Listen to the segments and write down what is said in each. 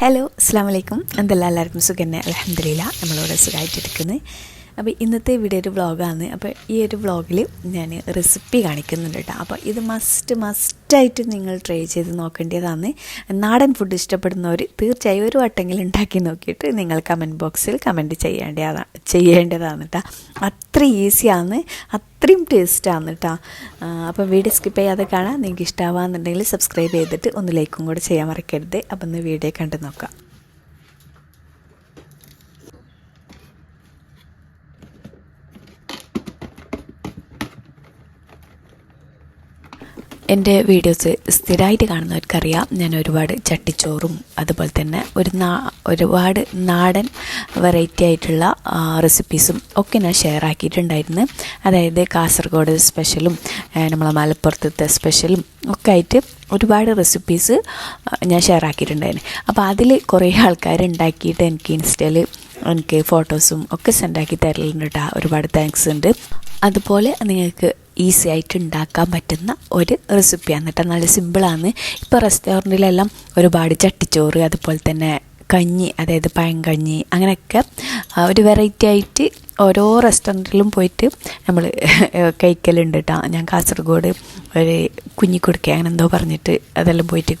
Hello അസ്സാം വലൈക്കും എന്തെല്ലാം എല്ലാവർക്കും സുഖന്നെ അലഹമില്ല നമ്മളിവിടെ സുഖമായിട്ടിരിക്കുന്നത് അപ്പോൾ ഇന്നത്തെ വീഡിയോ ഒരു വ്ളോഗാണ് അപ്പോൾ ഈ ഒരു വ്ളോഗിൽ ഞാൻ റെസിപ്പി കാണിക്കുന്നുണ്ട് കേട്ടോ. അപ്പോൾ ഇത് മസ്റ്റ് മസ്റ്റായിട്ട് നിങ്ങൾ ട്രൈ ചെയ്ത് നോക്കേണ്ടതാണ്. നാടൻ ഫുഡ് ഇഷ്ടപ്പെടുന്നവർ തീർച്ചയായും ഒരു വട്ടെങ്കിലും ഉണ്ടാക്കി നോക്കിയിട്ട് നിങ്ങൾ കമന്റ് ബോക്സിൽ കമന്റ് ചെയ്യേണ്ടതാണ് ചെയ്യേണ്ടതാണ് കേട്ടോ. അത്ര ഈസിയാണ് അത്രയും ടേസ്റ്റാണ് കേട്ടോ. അപ്പോൾ വീഡിയോ സ്കിപ്പ് ചെയ്യാതെ കാണാം. നിങ്ങൾക്ക് ഇഷ്ടമാവാന്നുണ്ടെങ്കിൽ സബ്സ്ക്രൈബ് ചെയ്തിട്ട് ഒന്ന് ലൈക്കും കൂടെ ചെയ്യാൻ മറക്കരുത്. അപ്പം ഒന്ന് വീഡിയോ കണ്ട് നോക്കാം. എന്റെ വീഡിയോസ് സ്ഥിരമായിട്ട് കാണുന്നവർക്കറിയാം. ഞാൻ ഒരുപാട് ചട്ടിച്ചോറും അതുപോലെ തന്നെ ഒരു നാ ഒരുപാട് നാടൻ വെറൈറ്റി ആയിട്ടുള്ള റെസിപ്പീസും ഒക്കെ ഞാൻ ഷെയർ ആക്കിയിട്ടുണ്ടായിരുന്നു. അതായത് കാസർഗോഡ് സ്പെഷ്യലും നമ്മളെ മലപ്പുറത്തെ സ്പെഷ്യലും ഒക്കെ ആയിട്ട് ഒരുപാട് റെസിപ്പീസ് ഞാൻ ഷെയർ ആക്കിയിട്ടുണ്ടായിരുന്നു. അപ്പോൾ അതിൽ കുറേ ആൾക്കാർ ഉണ്ടാക്കിയിട്ട് എനിക്ക് ഇൻസ്റ്റയിൽ എനിക്ക് ഫോട്ടോസും ഒക്കെ സെൻഡാക്കി തരലുണ്ട് കേട്ടോ ഒരുപാട് താങ്ക്സ് ഉണ്ട്. അതുപോലെ നിങ്ങൾക്ക് ഈസി ആയിട്ട് ഉണ്ടാക്കാൻ പറ്റുന്ന ഒരു റെസിപ്പിയാണ് കേട്ടോ. നല്ല സിമ്പിളാണ് ഇപ്പോൾ റെസ്റ്റോറന്റിലെല്ലാം ഒരുപാട് ചട്ടിച്ചോറ് അതുപോലെ തന്നെ കഞ്ഞി അതായത് പഴങ്കഞ്ഞി അങ്ങനെയൊക്കെ ഒരു വെറൈറ്റി ആയിട്ട് ഓരോ റെസ്റ്റോറന്റിലും പോയിട്ട് നമ്മൾ കഴിക്കലുണ്ട് കേട്ടോ ഞാൻ കാസർഗോഡ് ഒരു കുഞ്ഞിക്കൊടുക്ക അങ്ങനെ എന്തോ പറഞ്ഞിട്ട് അതെല്ലാം പോയിട്ട്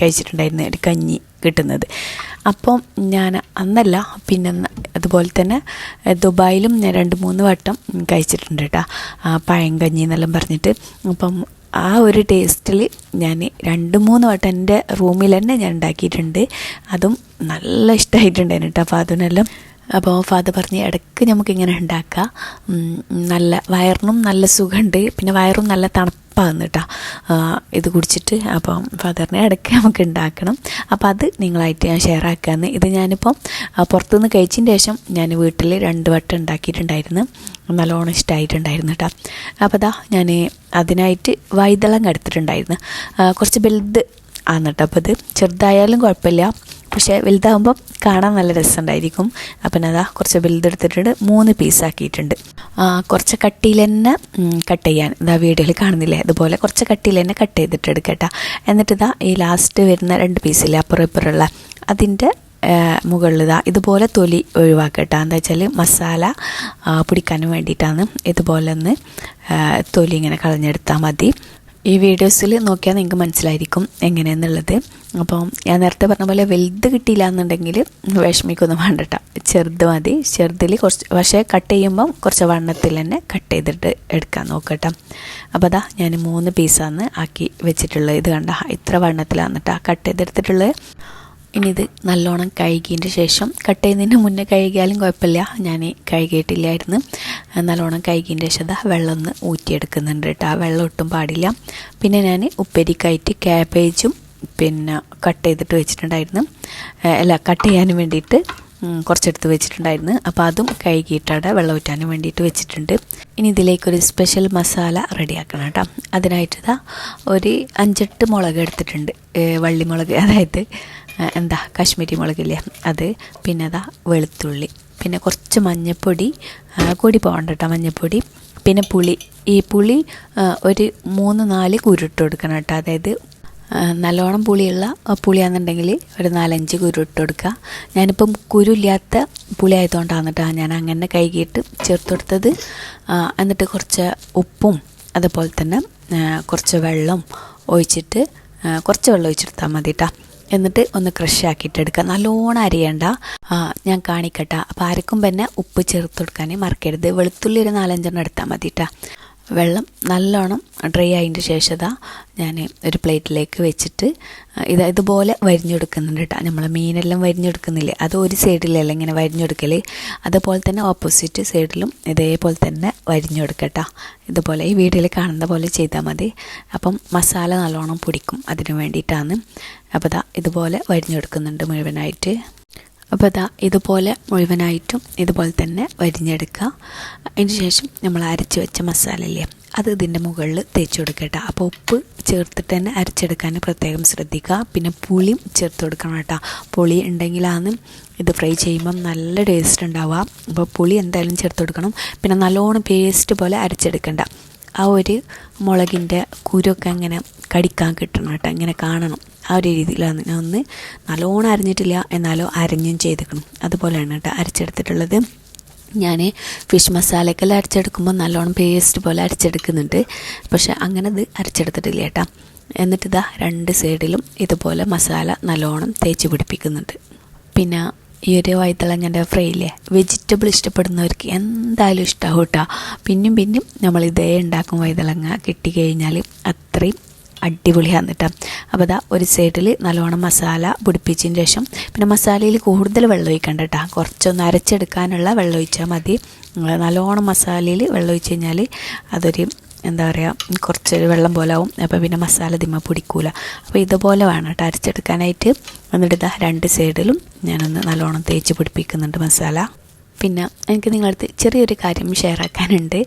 കഴിച്ചിട്ടുണ്ടായിരുന്നു ഒരു കഞ്ഞി കിട്ടുന്നത്. അപ്പം ഞാൻ അന്നല്ല പിന്നെ അതുപോലെ തന്നെ ദുബായിലും ഞാൻ രണ്ട് മൂന്ന് വട്ടം കഴിച്ചിട്ടുണ്ട് കേട്ടോ കഞ്ഞി എന്നെല്ലാം പറഞ്ഞിട്ട്. അപ്പം ആ ഒരു ടേസ്റ്റിൽ ഞാൻ രണ്ട് മൂന്ന് വട്ടം എന്റെ റൂമിൽ തന്നെ ഞാൻ ഉണ്ടാക്കിയിട്ടുണ്ട്. അതും നല്ല ഇഷ്ടമായിട്ടുണ്ടായിരുന്നു കേട്ടോ അപ്പോൾ അതിനെല്ലാം അപ്പോൾ ഫാദർ പറഞ്ഞ് ഇടയ്ക്ക് നമുക്കിങ്ങനെ ഉണ്ടാക്കാം. നല്ല വയറിനും നല്ല സുഖമുണ്ട് പിന്നെ വയറും നല്ല തണുപ്പാകുന്നു കേട്ടോ ഇത് കുടിച്ചിട്ട് അപ്പം ഫാദറിനെ ഇടയ്ക്ക് നമുക്ക് ഉണ്ടാക്കണം അപ്പോൾ അത് നിങ്ങളായിട്ട് ഞാൻ ഷെയർ ആക്കാമെന്ന് ഇത് ഞാനിപ്പം പുറത്തുനിന്ന് കഴിച്ചതിന് ശേഷം ഞാൻ വീട്ടിൽ രണ്ട് വട്ടം ഉണ്ടാക്കിയിട്ടുണ്ടായിരുന്നു നല്ലോണം ഇഷ്ടമായിട്ടുണ്ടായിരുന്നു കേട്ടോ അപ്പോൾ അതാ ഞാൻ അതിനായിട്ട് വൈതളം കടുത്തിട്ടുണ്ടായിരുന്നു കുറച്ച് വലുത് ആണ് കേട്ടോ ഇത് ചെറുതായാലും കുഴപ്പമില്ല. പക്ഷേ വലുതാകുമ്പം കാണാൻ നല്ല രസമുണ്ടായിരിക്കും. അപ്പം അതാ കുറച്ച് വലുതെടുത്തിട്ടുണ്ട്. മൂന്ന് പീസാക്കിയിട്ടുണ്ട് കുറച്ച് കട്ടിയിൽ തന്നെ കട്ട് ചെയ്യാൻ. ഇതാ വീഡിയോയിൽ കാണുന്നില്ലേ? അതുപോലെ കുറച്ച് കട്ടിയിൽ തന്നെ കട്ട്. ചെയ്തിട്ട് എടുക്കട്ടെ എന്നിട്ട് ഇതാ ഈ ലാസ്റ്റ് വരുന്ന രണ്ട് പീസില്ലേ അപ്പുറം ഇപ്പുറമുള്ള. അതിന്റെ മുകളിൽ ഇതാ ഇതുപോലെ തൊലി ഒഴിവാക്കട്ടോ എന്താ വെച്ചാൽ മസാല പിടിക്കാനും വേണ്ടിയിട്ടാണ്. ഇതുപോലെ ഒന്ന് തൊലി ഇങ്ങനെ കളഞ്ഞെടുത്താൽ മതി. ഈ വീഡിയോസിൽ നോക്കിയാൽ നിങ്ങൾക്ക് മനസ്സിലായിരിക്കും എങ്ങനെയെന്നുള്ളത്. അപ്പോൾ ഞാൻ നേരത്തെ പറഞ്ഞ പോലെ വലുത് കിട്ടിയില്ല എന്നുണ്ടെങ്കിൽ വിഷമിക്കൊന്നും വേണ്ടട്ട. ചെറുത് മതി. ചെറുതിൽ കുറച്ച് പക്ഷേ കട്ട് ചെയ്യുമ്പം കുറച്ച് വണ്ണത്തിൽ തന്നെ കട്ട് ചെയ്തിട്ട് എടുക്കാൻ നോക്കട്ടെ. അപ്പോൾ അതാ ഞാൻ മൂന്ന് പീസാണ് ആക്കി വെച്ചിട്ടുള്ളത്. ഇത് കണ്ട ഇത്ര വണ്ണത്തിലാണ് കേട്ടോ കട്ട് ചെയ്തെടുത്തിട്ടുള്ളത്. ഇനി ഇത് നല്ലോണം കഴുകിയതിന്റെ ശേഷം കട്ട് ചെയ്യുന്നതിന് മുന്നേ കഴുകിയാലും കുഴപ്പമില്ല. ഞാൻ കഴുകിയിട്ടില്ലായിരുന്നു. നല്ലോണം കഴുകിയതിന്റെ ശേഷം അതാ വെള്ളം ഒന്ന് ഊറ്റിയെടുക്കുന്നുണ്ട് കേട്ടോ. ആ വെള്ളം ഒട്ടും പാടില്ല. പിന്നെ ഞാൻ ഉപ്പേരിക്കായിട്ട് ക്യാബേജും പിന്നെ കട്ട് ചെയ്തിട്ട് വെച്ചിട്ടുണ്ടായിരുന്നു. അല്ല കട്ട് ചെയ്യാനും വേണ്ടിയിട്ട് കുറച്ചെടുത്ത് വെച്ചിട്ടുണ്ടായിരുന്നു. അപ്പോൾ അതും കഴുകിയിട്ടാണ് വെള്ളം ഊറ്റാനും വേണ്ടിയിട്ട് വെച്ചിട്ടുണ്ട്. ഇനി ഇതിലേക്കൊരു സ്പെഷ്യൽ മസാല റെഡിയാക്കണം കേട്ടോ. അതിനായിട്ട് ഇതാ ഒരു അഞ്ചെട്ട് മുളക് എടുത്തിട്ടുണ്ട്. വള്ളിമുളക് അതായത് എന്താ കാശ്മീരി മുളകില്ലേ അത് പിന്നെ അതാ വെളുത്തുള്ളി. പിന്നെ കുറച്ച് മഞ്ഞൾപ്പൊടി കൂടി പോകണ്ട കേട്ടോ മഞ്ഞൾപ്പൊടി പിന്നെ പുളി ഈ പുളി ഒരു മൂന്ന് നാല് കുരുട്ട് കൊടുക്കണം കേട്ടോ അതായത് നല്ലോണം പുളിയുള്ള പുളിയാണെന്നുണ്ടെങ്കിൽ ഒരു നാലഞ്ച് കുരു ഇട്ട് കൊടുക്കുക. ഞാനിപ്പം കുരുല്ലാത്ത പുളി ആയതുകൊണ്ടാണ് കേട്ടോ ഞാൻ അങ്ങനെ കഴുകിയിട്ട് ചേർത്ത് കൊടുത്തത് എന്നിട്ട് കുറച്ച് ഉപ്പും അതുപോലെ തന്നെ കുറച്ച് വെള്ളം ഒഴിച്ചിട്ട് കുറച്ച് വെള്ളം ഒഴിച്ചെടുത്താൽ മതി കേട്ടോ എന്നിട്ട് ഒന്ന് ക്രഷ് ആക്കിയിട്ട് എടുക്കുക നല്ലോണം അരിയണ്ട. ഞാൻ കാണിക്കട്ടെ. അപ്പോൾ അരക്കും പിന്നെ ഉപ്പ് ചേർത്ത് കൊടുക്കാനേ മറക്കരുത്. വെളുത്തുള്ളി ഒരു നാലഞ്ചെണ്ണം എടുത്താൽ മതി കേട്ടോ വെള്ളം നല്ലോണം ഡ്രൈ ആയതിന്റെ ശേഷം ഞാൻ ഒരു പ്ലേറ്റിലേക്ക് വെച്ചിട്ട് ഇത് ഇതുപോലെ വരിഞ്ഞെടുക്കുന്നുണ്ട് കേട്ടോ നമ്മൾ മീനെല്ലാം വരിഞ്ഞെടുക്കുന്നില്ലേ? അത് ഒരു സൈഡിലല്ല ഇങ്ങനെ വരിഞ്ഞെടുക്കൽ അതുപോലെ തന്നെ ഓപ്പോസിറ്റ് സൈഡിലും ഇതേപോലെ തന്നെ വരിഞ്ഞെടുക്കട്ടോ ഇതുപോലെ ഈ വീട്ടിൽ കാണുന്ന പോലെ ചെയ്താൽ മതി. അപ്പം മസാല നല്ലോണം പൊടിക്കും അതിന് വേണ്ടിയിട്ടാണ്. അപ്പോൾ ഇതാ ഇതുപോലെ വരിഞ്ഞെടുക്കുന്നുണ്ട് മുഴുവനായിട്ട്. അപ്പോൾ അതാ ഇതുപോലെ മുഴുവനായിട്ടും ഇതുപോലെ തന്നെ വരിഞ്ഞെടുക്കുക. അതിന് ശേഷം നമ്മൾ അരച്ച് വെച്ച മസാല അല്ലേ അത് ഇതിന്റെ മുകളിൽ തേച്ച് കൊടുക്കട്ടോ അപ്പോൾ ഉപ്പ് ചേർത്തിട്ട് തന്നെ അരച്ചെടുക്കാൻ പ്രത്യേകം ശ്രദ്ധിക്കുക. പിന്നെ പുളിയും ചേർത്ത് കൊടുക്കണം കേട്ടോ. പുളി ഉണ്ടെങ്കിലാണ് ഇത് ഫ്രൈ ചെയ്യുമ്പം നല്ല ടേസ്റ്റ് ഉണ്ടാവുക. അപ്പോൾ പുളി എന്തായാലും ചേർത്ത് കൊടുക്കണം. പിന്നെ നല്ലോണം പേസ്റ്റ് പോലെ അരച്ചെടുക്കണ്ട. ആ ഒരു മുളകിന്റെ കുരൊക്കെ അങ്ങനെ കടിക്കാൻ കിട്ടണം കേട്ടോ. ഇങ്ങനെ കാണണം. ആ ഒരു രീതിയിലാണ്. ഞാൻ ഒന്ന് നല്ലോണം അരിഞ്ഞിട്ടില്ല എന്നാലോ അരിഞ്ഞും ചെയ്തേക്കണം. അതുപോലെയാണ് കേട്ടോ അരച്ചെടുത്തിട്ടുള്ളത്. ഞാൻ ഫിഷ് മസാലക്കെല്ലാം അരച്ചെടുക്കുമ്പോൾ നല്ലോണം പേസ്റ്റ് പോലെ അരച്ചെടുക്കുന്നുണ്ട്. പക്ഷേ അങ്ങനെ ഇത് അരച്ചെടുത്തിട്ടില്ല കേട്ടോ. എന്നിട്ട് ഇതാ രണ്ട് സൈഡിലും ഇതുപോലെ മസാല നല്ലോണം തേച്ച് പിടിപ്പിക്കുന്നുണ്ട്. പിന്നെ ഈ ഒരു വൈത്തളങ്ങന്റെ ഫ്രൈ ഇല്ലേ? വെജിറ്റബിൾ ഇഷ്ടപ്പെടുന്നവർക്ക് എന്തായാലും ഇഷ്ടമാവും കേട്ടോ. പിന്നും പിന്നും നമ്മൾ ഇതേ ഉണ്ടാക്കും വൈതളങ്ങ കിട്ടിക്കഴിഞ്ഞാൽ അത്രയും അടിപൊളിയാണ് കേട്ടോ അപ്പോൾ അതാ ഒരു സൈഡിൽ നല്ലോണം മസാല പിടിപ്പിച്ചതിന് ശേഷം പിന്നെ മസാലയിൽ കൂടുതൽ വെള്ളം ഒഴിക്കണ്ട കേട്ടോ കുറച്ചൊന്ന് അരച്ചെടുക്കാനുള്ള വെള്ളം ഒഴിച്ചാൽ മതി. നല്ലോണം മസാലയിൽ വെള്ളം ഒഴിച്ച് കഴിഞ്ഞാൽ അതൊരു എന്താ പറയുക കുറച്ചൊരു വെള്ളം പോലെ ആവും. അപ്പോൾ പിന്നെ മസാല തിമ്മ പിടിക്കൂല. അപ്പോൾ ഇതുപോലെ വേണം കേട്ടോ അരച്ചെടുക്കാനായിട്ട്. എന്നിട്ട് ഇതാ രണ്ട് സൈഡിലും ഞാനൊന്ന് നല്ലോണം തേച്ച് പിടിപ്പിക്കുന്നുണ്ട് മസാല പിന്നെ എനിക്ക് നിങ്ങളടുത്ത് ചെറിയൊരു കാര്യം ഷെയർ ആക്കാനുണ്ട്.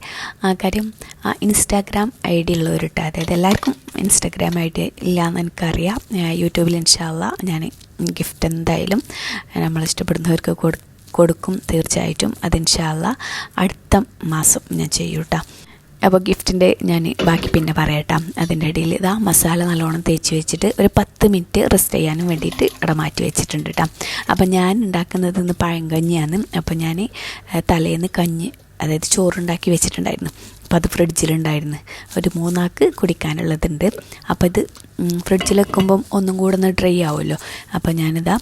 ആ കാര്യം ആ ഇൻസ്റ്റാഗ്രാം ഐ ഡി ഉള്ളവരിട്ട് അതായത് എല്ലാവർക്കും ഇൻസ്റ്റാഗ്രാം ഐ ഡി ഇല്ല എന്ന് എനിക്കറിയാം യൂട്യൂബിൽ ഇൻഷാല്ല ഞാൻ ഗിഫ്റ്റ് എന്തായാലും നമ്മൾ ഇഷ്ടപ്പെടുന്നവർക്ക് കൊടു കൊടുക്കും തീർച്ചയായിട്ടും. അത് ഇൻഷാല്ല അടുത്ത മാസം ഞാൻ ചെയ്യൂട്ടാ. അപ്പോൾ ഗിഫ്റ്റിന്റെ ഞാൻ ബാക്കി പിന്നെ പറയട്ടാം. അതിന്റെ ഇടയിൽ ഇതാ മസാല നല്ലോണം തേച്ച് വെച്ചിട്ട് ഒരു പത്ത് മിനിറ്റ് റെസ്റ്റ് ചെയ്യാനും വേണ്ടിയിട്ട് ഇവിടെ മാറ്റി വെച്ചിട്ടുണ്ട് കേട്ടോ അപ്പോൾ ഞാൻ ഉണ്ടാക്കുന്നത് ഇന്ന് പഴങ്കഞ്ഞിയാണ് അപ്പോൾ ഞാൻ തലേന്ന് കഞ്ഞി അതായത് ചോറുണ്ടാക്കി വെച്ചിട്ടുണ്ടായിരുന്നു. അപ്പോൾ അത് ഫ്രിഡ്ജിലുണ്ടായിരുന്നു. ഒരു മൂന്നാൾക്ക് കുടിക്കാനുള്ളതുണ്ട്. അപ്പോൾ ഇത് ഫ്രിഡ്ജിൽ വെക്കുമ്പം ഒന്നും കൂടെ ഒന്ന് ഡ്രൈ ആവുമല്ലോ. അപ്പോൾ ഞാനിതാ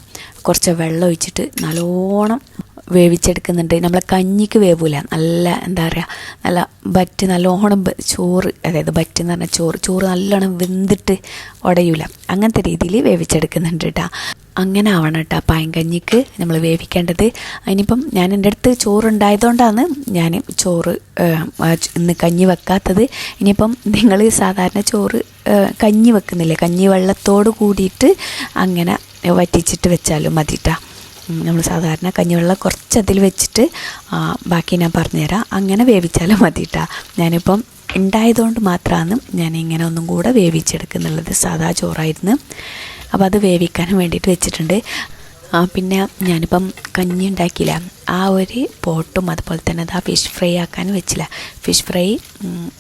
കുറച്ച് വെള്ളം ഒഴിച്ചിട്ട് നല്ലോണം വേവിച്ചെടുക്കുന്നുണ്ട്. നമ്മളെ കഞ്ഞിക്ക് വേവൂല. നല്ല എന്താ പറയുക നല്ല ബറ്റ് നല്ലോണം ചോറ് അതായത് ബറ്റ് എന്ന് പറഞ്ഞാൽ ചോറ്. ചോറ് നല്ലോണം വെന്തിട്ട് ഉടയൂല അങ്ങനത്തെ രീതിയിൽ വേവിച്ചെടുക്കുന്നുണ്ട് കേട്ടോ അങ്ങനെ ആവണം കേട്ടോ പായങ്കഞ്ഞിക്ക് നമ്മൾ വേവിക്കേണ്ടത്. അതിനിപ്പം ഞാൻ എന്റെ അടുത്ത് ചോറുണ്ടായതുകൊണ്ടാണ് ഞാൻ ചോറ് ഇന്ന് കഞ്ഞി വെക്കാത്തത്. ഇനിയിപ്പം നിങ്ങൾ സാധാരണ ചോറ് കഞ്ഞി വെക്കുന്നില്ലേ? കഞ്ഞി വെള്ളത്തോട് കൂടിയിട്ട് അങ്ങനെ വറ്റിച്ചിട്ട് വെച്ചാലും മതിട്ടാ നമ്മൾ സാധാരണ കഞ്ഞിവെള്ളം കുറച്ച് അതിൽ വെച്ചിട്ട് ബാക്കി ഞാൻ പറഞ്ഞുതരാം. അങ്ങനെ വേവിച്ചാലും മതി കേട്ടോ ഞാനിപ്പം ഉണ്ടായതുകൊണ്ട് മാത്രമാണ് ഞാൻ ഇങ്ങനെ ഒന്നും കൂടെ വേവിച്ചെടുക്കുന്നുള്ളത്. സാധാ ചോറായിരുന്നു. അപ്പോൾ അത് വേവിക്കാനും വേണ്ടിയിട്ട് വെച്ചിട്ടുണ്ട്. പിന്നെ ഞാനിപ്പം കഞ്ഞി ഉണ്ടാക്കിയില്ല. ആ ഒരു പോട്ടും അതുപോലെ തന്നെ അത് ആ ഫിഷ് ഫ്രൈ ആക്കാൻ വെച്ചില്ല. ഫിഷ് ഫ്രൈ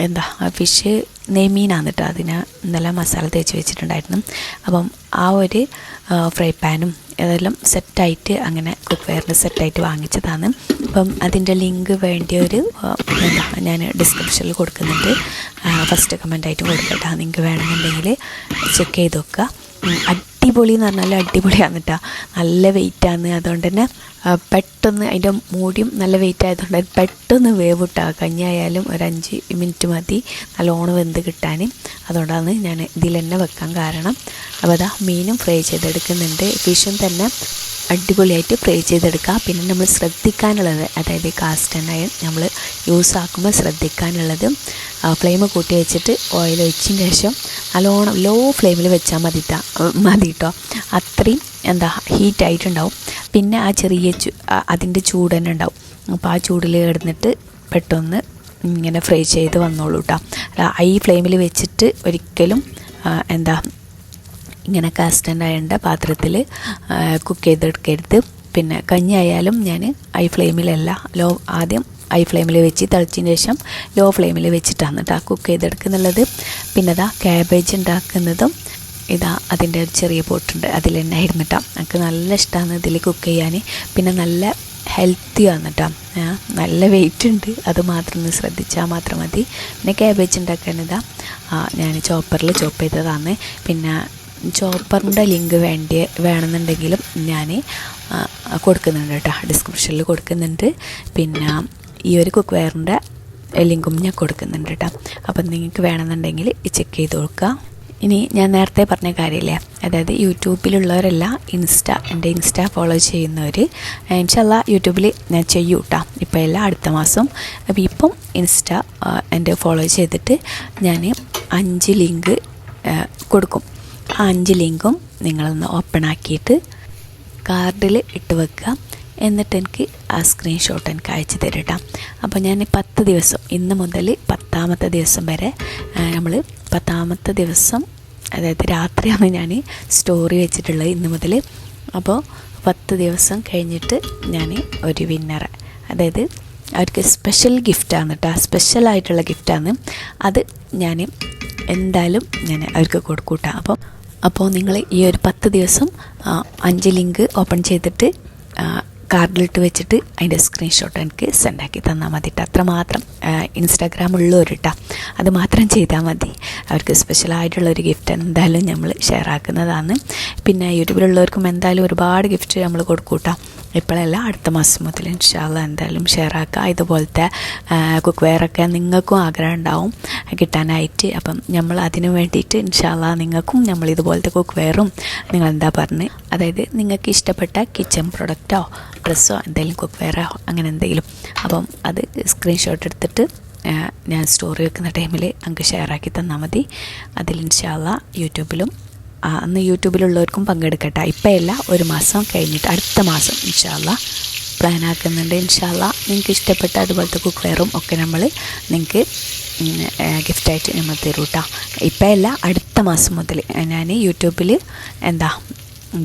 എന്താ ആ ഫിഷ് നെയ്മീനാണ് കേട്ടോ അതിന് ഇന്നലെ മസാല തേച്ച് വെച്ചിട്ടുണ്ടായിരുന്നു. അപ്പം ആ ഒരു ഫ്രൈ പാനും അതെല്ലാം സെറ്റായിട്ട് അങ്ങനെ കുക്ക് വെയറിന്റെ സെറ്റായിട്ട് വാങ്ങിച്ചതാണ്. അപ്പം അതിന്റെ ലിങ്ക് വേണ്ടിയ ഒരു എന്താ ഞാൻ ഡിസ്ക്രിപ്ഷനിൽ കൊടുക്കുന്നുണ്ട്. ഫസ്റ്റ് കമന്റായിട്ട് കൊടുക്കട്ടെ. നിങ്ങൾക്ക് വേണമെന്നുണ്ടെങ്കിൽ ചെക്ക് ചെയ്ത് നോക്കുക. അടിപൊളി എന്ന് പറഞ്ഞാൽ അടിപൊളിയാണ് കേട്ടോ നല്ല വെയിറ്റാണ് അതുകൊണ്ട് തന്നെ പെട്ടെന്ന് അതിന്റെ മൂടിയും നല്ല വെയിറ്റ് ആയതുകൊണ്ട് പെട്ടെന്ന് വേവ് ഇട്ടാൽ കഞ്ഞിയായാലും ഒരു അഞ്ച് മിനിറ്റ് മതി. നല്ലോണം വെന്ത് കിട്ടാൻ അതുകൊണ്ടാണ് ഞാൻ ഇതിൽ തന്നെ വെക്കാൻ കാരണം. അപ്പോൾ അതാ മീനും ഫ്രൈ ചെയ്തെടുക്കുന്നുണ്ട്. ഫിഷും തന്നെ അടിപൊളിയായിട്ട് ഫ്രൈ ചെയ്തെടുക്കുക പിന്നെ നമ്മൾ ശ്രദ്ധിക്കാനുള്ളത് അതായത് കാസ്റ്റ് അയൺ നമ്മൾ യൂസ് ആക്കുമ്പോൾ ശ്രദ്ധിക്കാനുള്ളത് ഫ്ലെയിം കൂട്ടി വെച്ചിട്ട് ഓയിൽ ഒഴിച്ചതിന് ശേഷം നല്ലോണം ലോ ഫ്ലെയിമിൽ വെച്ചാൽ മതി മതി കേട്ടോ അത്രയും എന്താ ഹീറ്റ് ആയിട്ടുണ്ടാവും. പിന്നെ ആ ചെറിയ അതിന്റെ ചൂട് തന്നെ ഉണ്ടാവും. അപ്പോൾ ആ ചൂടിൽ കിടന്നിട്ട് പെട്ടെന്ന് ഇങ്ങനെ ഫ്രൈ ചെയ്ത് വന്നോളൂ കേട്ടോ ഹൈ ഫ്ലെയിമിൽ വെച്ചിട്ട് ഒരിക്കലും എന്താ ഇങ്ങനെ കാസ്റ്റന്റ് അയണ്ട പാത്രത്തിൽ കുക്ക് ചെയ്തെടുക്കരുത്. പിന്നെ കഞ്ഞി ആയാലും ഞാൻ ഹൈ ഫ്ലെയിമിലല്ല ലോ ആദ്യം ഹൈ ഫ്ലെയിമിൽ വെച്ച് തിളച്ചതിന് ശേഷം ലോ ഫ്ലെയിമിൽ വെച്ചിട്ടാണ് കേട്ടോ കുക്ക് ചെയ്തെടുക്കുന്നുള്ളത്. പിന്നെ ഇതാ ക്യാബേജ് ഉണ്ടാക്കുന്നതും ഇതാ അതിന്റെ ഒരു ചെറിയ പോട്ടുണ്ട്. അതിൽ തന്നെ ആയിരുന്നു എനിക്ക് നല്ല ഇഷ്ടമാണ് ഇതിൽ കുക്ക് ചെയ്യാൻ. പിന്നെ നല്ല ഹെൽത്തി ഹെൽത്തിയാണ് കേട്ടോ നല്ല വെയിറ്റ് ഉണ്ട്. അത് മാത്രം ഒന്ന് ശ്രദ്ധിച്ചാൽ മാത്രം മതി. പിന്നെ ക്യാബേജ് ഉണ്ടാക്കാനിതാ ഞാൻ ചോപ്പറിൽ ചോപ്പ് ചെയ്തതാണ്. പിന്നെ ചോപ്പറിന്റെ ലിങ്ക് വേണ്ടി വേണമെന്നുണ്ടെങ്കിലും ഞാൻ കൊടുക്കുന്നുണ്ട് കേട്ടോ ഡിസ്ക്രിപ്ഷനിൽ കൊടുക്കുന്നുണ്ട്. പിന്നെ ഈ ഒരു കുക്ക് വെയറിന്റെ ലിങ്കും ഞാൻ കൊടുക്കുന്നുണ്ട് കേട്ടോ. അപ്പം നിങ്ങൾക്ക് വേണമെന്നുണ്ടെങ്കിൽ ചെക്ക് ചെയ്ത് കൊടുക്കുക ഇനി ഞാൻ നേരത്തെ പറഞ്ഞ കാര്യമില്ലേ? അതായത് യൂട്യൂബിലുള്ളവരല്ല ഇൻസ്റ്റ എന്റെ ഇൻസ്റ്റ ഫോളോ ചെയ്യുന്നവർ ഇൻഷല്ല യൂട്യൂബിൽ ഞാൻ ചെയ്യൂ കേട്ടോ ഇപ്പോൾ എല്ലാം അടുത്ത മാസം അപ്പോൾ ഇപ്പം ഇൻസ്റ്റ എന്റെ ഫോളോ ചെയ്തിട്ട് ഞാൻ അഞ്ച് ലിങ്ക് കൊടുക്കും. ആ അഞ്ച് ലിങ്കും നിങ്ങളൊന്ന് ഓപ്പൺ ആക്കിയിട്ട് കാർഡിൽ ഇട്ട് വെക്കുക. എന്നിട്ട് എനിക്ക് ആ സ്ക്രീൻഷോട്ട് എനിക്ക് അയച്ചു തരട്ടാം. അപ്പോൾ ഞാൻ പത്ത് ദിവസം ഇന്ന് മുതൽ പത്താമത്തെ ദിവസം വരെ നമ്മൾ പത്താമത്തെ ദിവസം അതായത് രാത്രിയാണ് ഞാൻ സ്റ്റോറി വെച്ചിട്ടുള്ളത് ഇന്ന് മുതൽ അപ്പോൾ പത്ത് ദിവസം കഴിഞ്ഞിട്ട് ഞാൻ ഒരു വിന്നറെ അതായത് അവർക്ക് സ്പെഷ്യൽ ഗിഫ്റ്റാണ് കേട്ടോ സ്പെഷ്യലായിട്ടുള്ള ഗിഫ്റ്റാണ് അത് ഞാൻ എന്തായാലും ഞാൻ അവർക്ക് കൊടുക്കൂട്ടാം. അപ്പം അപ്പോൾ നിങ്ങൾ ഈ ഒരു പത്ത് ദിവസം അഞ്ച് ലിങ്ക് ഓപ്പൺ ചെയ്തിട്ട് കാർഡിലിട്ട് വെച്ചിട്ട് അതിന്റെ സ്ക്രീൻഷോട്ട് എനിക്ക് സെൻഡ് ആക്കി തന്നാൽ മതി കേട്ടോ അത്രമാത്രം ഇൻസ്റ്റാഗ്രാം ഉള്ളവരിട്ടാ. അത് മാത്രം ചെയ്താൽ മതി. അവർക്ക് സ്പെഷ്യലായിട്ടുള്ള ഒരു ഗിഫ്റ്റ് എന്തായാലും നമ്മൾ ഷെയർ ആക്കുന്നതാണ്. പിന്നെ യൂട്യൂബിലുള്ളവർക്കും എന്തായാലും ഒരുപാട് ഗിഫ്റ്റ് നമ്മൾ കൊടുക്കൂട്ടാ. ഇപ്പോഴല്ല അടുത്ത മാസം മുതൽ ഇൻഷാല്ല എന്തായാലും ഷെയർ ആക്കുക ഇതുപോലത്തെ കുക്ക് വെയറൊക്കെ നിങ്ങൾക്കും ആഗ്രഹം ഉണ്ടാവും. കിട്ടാനായിട്ട്. അപ്പം നമ്മൾ അതിനു വേണ്ടിയിട്ട് ഇൻഷാല്ല നിങ്ങൾക്കും നമ്മൾ ഇതുപോലത്തെ കുക്ക് വെയറും നിങ്ങൾ എന്താ പറഞ്ഞ് അതായത് നിങ്ങൾക്ക് ഇഷ്ടപ്പെട്ട കിച്ചൺ പ്രൊഡക്റ്റോ ഡ്രസ്സോ എന്തെങ്കിലും കുക്ക് വെയറോ അങ്ങനെ എന്തെങ്കിലും. അപ്പം അത് സ്ക്രീൻഷോട്ട് എടുത്തിട്ട് ഞാൻ സ്റ്റോറി വെക്കുന്ന ടൈമിൽ അങ്ങ് ഷെയറാക്കി തന്നാൽ മതി. അതിൽ ഇൻഷാല്ല യൂട്യൂബിലും അന്ന് യൂട്യൂബിലുള്ളവർക്കും പങ്കെടുക്കട്ടെ. ഇപ്പം അല്ല ഒരു മാസം കഴിഞ്ഞിട്ട് അടുത്ത മാസം ഇൻഷാല്ല പ്ലാൻ ആക്കുന്നുണ്ട് ഇൻഷാല്ല നിങ്ങൾക്ക് ഇഷ്ടപ്പെട്ട അതുപോലത്തെ കുക്ക് വെയറും ഒക്കെ നമ്മൾ നിങ്ങൾക്ക് ഗിഫ്റ്റായിട്ട് നമ്മൾ തരും കേട്ടോ ഇപ്പം അല്ല അടുത്ത മാസം മുതൽ ഞാൻ യൂട്യൂബിൽ എന്താ